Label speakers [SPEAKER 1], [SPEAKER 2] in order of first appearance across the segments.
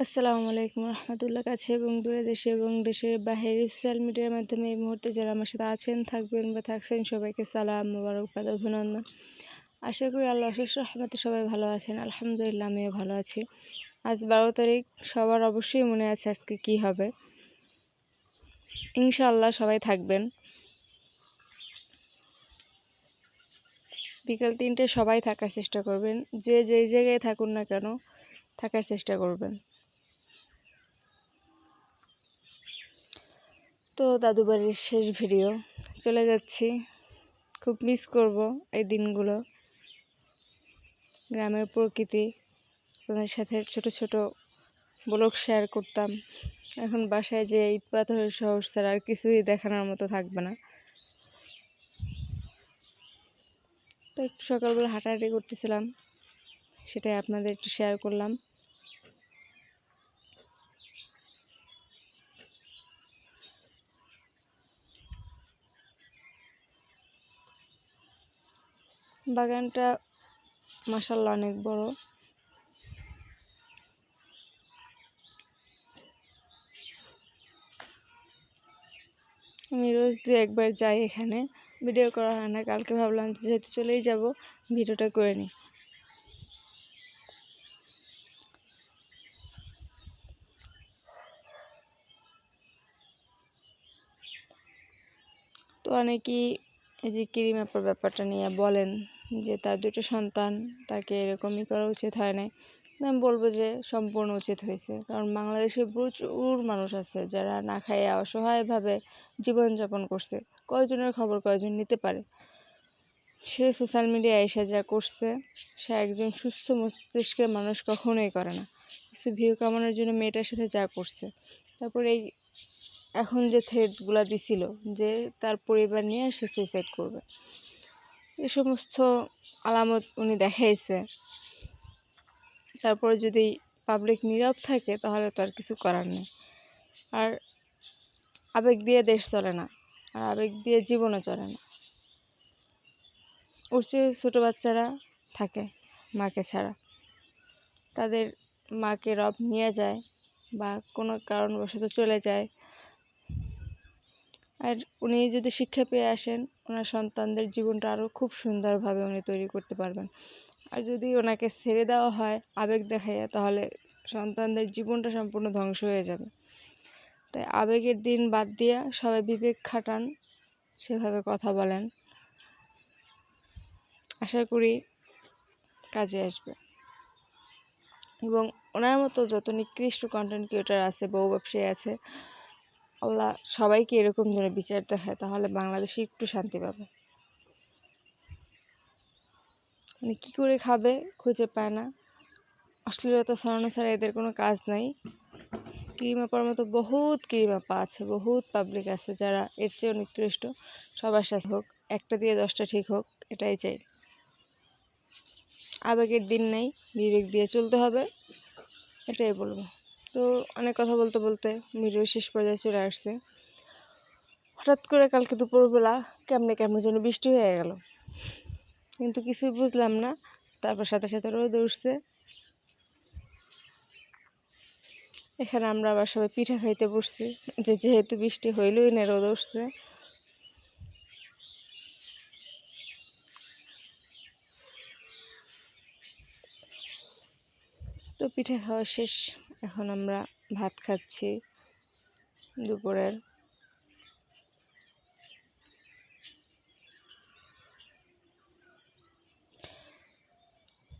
[SPEAKER 1] আসসালামু আলাইকুম রহমতুল্লাহ কাছে এবং দূরে দেশে এবং দেশের বাহিরে সোশ্যাল মিডিয়ার মাধ্যমে এই মুহূর্তে যারা আমার সাথে আছেন, থাকবেন বা থাকছেন, সবাইকে সালাম মোবারকবাদ অভিনন্দন। আশা করি আল্লাহ অশেষ রহমতে সবাই ভালো আছেন। আলহামদুলিল্লাহ আমিও ভালো আছি। আজ বারো তারিখ, সবার অবশ্যই মনে আছে আজকে কি হবে। ইনশাআল্লাহ সবাই থাকবেন। বিকাল তিনটে সবাই থাকার চেষ্টা করবেন। যে যেই জায়গায় থাকুন না কেন, থাকার চেষ্টা করবেন। তো দাদু বাড়ির শেষ ভিডিও। চলে যাচ্ছি। খুব মিস করব এই দিনগুলো। গ্রামের প্রকৃতি তাদের সাথে ছোট ছোট ব্লগ শেয়ার করতাম। এখন বাসায় যে ইট পাথরের শহর আর কিছুই দেখানোর মতো থাকবে না। তো একটু সকালবেলা হাঁটাহাঁটি করতেছিলাম, সেটাই আপনাদের একটু শেয়ার করলাম। বাগানটা মাসাল্লাহ অনেক বড়। আমি রোজ দু একবার যাই এখানে। ভিডিও করা হয় না, কালকে ভাবলাম যেহেতু চলেই যাব, ভিডিওটা করে নিই। তো অনেকেই এই যে কিরিমাপার ব্যাপারটা নিয়ে বলেন যে তার দুটো সন্তান, তাকে এরকমই করা উচিত হয় নাই। আমি বলব যে সম্পূর্ণ উচিত হয়েছে। কারণ বাংলাদেশে প্রচুর মানুষ আছে যারা না খাইয়া অসহায়ভাবে জীবনযাপন করছে। কয়জনের খবর কয়জন নিতে পারে? সে সোশ্যাল মিডিয়ায় এসে যা করছে, সে একজন সুস্থ মস্তিষ্কের মানুষ কখনোই করে না। কিছু ভিউ কামানোর জন্য মেয়েটার সাথে যা করছে। তারপরে এই এখন যে থ্রেডগুলো দিছিল যে তার পরিবার নিয়ে সে সুইসাইড করবে। এ সমস্ত আলামত উনি দেখাইছে। তারপরে যদি পাবলিক নীরব থাকে তাহলে তো আর কিছু করার নেই। আর আবেগ দিয়ে দেশ চলে না, আর আবেগ দিয়ে জীবনও চলে না। ওর চেয়ে ছোটো বাচ্চারা থাকে মাকে ছাড়া। তাদের মাকে রব নিয়ে যায় বা কোনো কারণবশত চলে যায়। আর উনি যদি শিক্ষা পেয়ে আসেন, ওনার সন্তানদের জীবনটা আরও খুব সুন্দরভাবে উনি তৈরি করতে পারবেন। আর যদি ওনাকে ছেড়ে দেওয়া হয়, আবেগ দেখাইয়া, তাহলে সন্তানদের জীবনটা সম্পূর্ণ ধ্বংস হয়ে যাবে। তাই আবেগের দিন বাদ দিয়া সবাই বিবেক খাটান, সেভাবে কথা বলেন। আশা করি কাজে আসবে। এবং ওনার মতো যত নিকৃষ্ট কন্টেন্ট ক্রিয়েটার আছে বউ ব্যবসায়ী আছে আল্লাহ সবাইকে এরকম যেন বিচার দেখায় তাহলে বাংলাদেশে একটু শান্তি পাবে। মানে কী করে খাবে, খুঁজে পায় না। অশ্লীলতা ছড়ানো ছাড়া এদের কোনো কাজ নাই। ক্রিমাপার মতো বহুত ক্রিমাপা আছে, বহুত পাবলিক আছে যারা এর চেয়েও নিকৃষ্ট। সবার সাথে হোক, একটা দিয়ে দশটা ঠিক হোক, এটাই চাই। আবেগের দিন নেই, বিবেক দিয়ে চলতে হবে, এটাই বলব। তো অনেক কথা বলতে বলতে ভিডিও শেষ পর্যায়ে চলে আসছে। হঠাৎ করে কালকে দুপুরবেলা কেমনে কেমন যেন বৃষ্টি হয়ে গেল। কিন্তু কিছুই বুঝলাম না। তারপর সাথে সাথে রোদ উঠছে। এখানে আমরা আবার সবাই পিঠা খাইতে বসছি। যে যেহেতু বৃষ্টি হইলই না, রোদ উঠছে। তো পিঠা খাওয়া শেষ। এখন আমরা ভাত খাচ্ছি দুপুরের।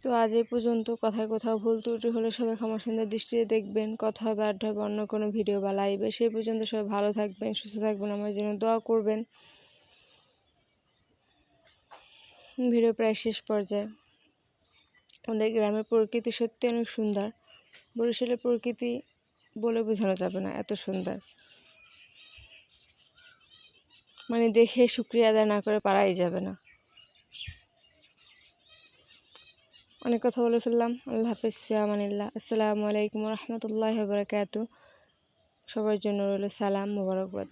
[SPEAKER 1] তো আজ এই পর্যন্ত, কথায় কোথাও ভুল ত্রুটি হলে সবাই ক্ষমা সুন্দর দৃষ্টিতে দেখবেন, কথা হবে, আড্ডা হবে, অন্য কোনো ভিডিও বা লাইভে সেই পর্যন্ত সবাই ভালো থাকবেন, সুস্থ থাকবেন, আমার জন্য দোয়া করবেন। ভিডিও প্রায় শেষ পর্যায়ে। আমাদের গ্রামের প্রকৃতি সত্যি অনেক সুন্দর। বরিশালের প্রকৃতি বলে বোঝানো যাবে না, এত সুন্দর। মানে দেখে শুক্রিয়া আদায় না করে পারাই যাবে না। অনেক কথা বলে ফেললাম। আল্লাহ হাফিজ, ফিয়ামানিল্লাহ। আসসালামু আলাইকুম রহমতুল্লাহ বরকাত সবার জন্য রইল সালাম, মুবারকবাদ।